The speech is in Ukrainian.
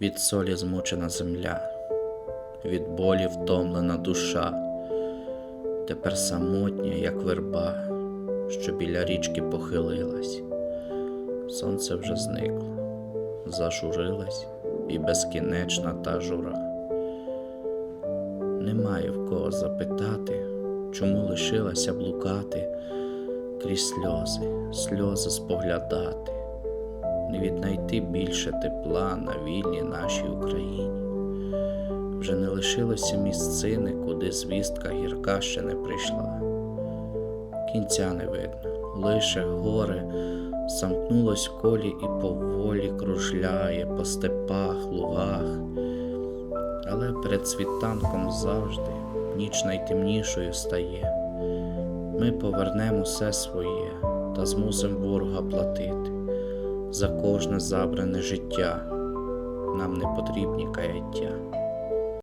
Від солі змучена земля, від болі втомлена душа, тепер самотня, як верба, що біля річки похилилась. Сонце вже зникло, зажурилась і безкінечна та жура. Немає в кого запитати, чому лишилася блукати крізь сльози, сльози споглядати віднайти більше тепла на вільній нашій Україні. Вже не лишилося місцини, куди звістка гірка ще не прийшла. Кінця не видно, лише горе замкнулось в колі і поволі кружляє по степах, лугах. Але перед світанком завжди ніч найтемнішою стає. Ми повернемо все своє та змусимо ворога платити за кожне забране життя. Нам не потрібні каяття.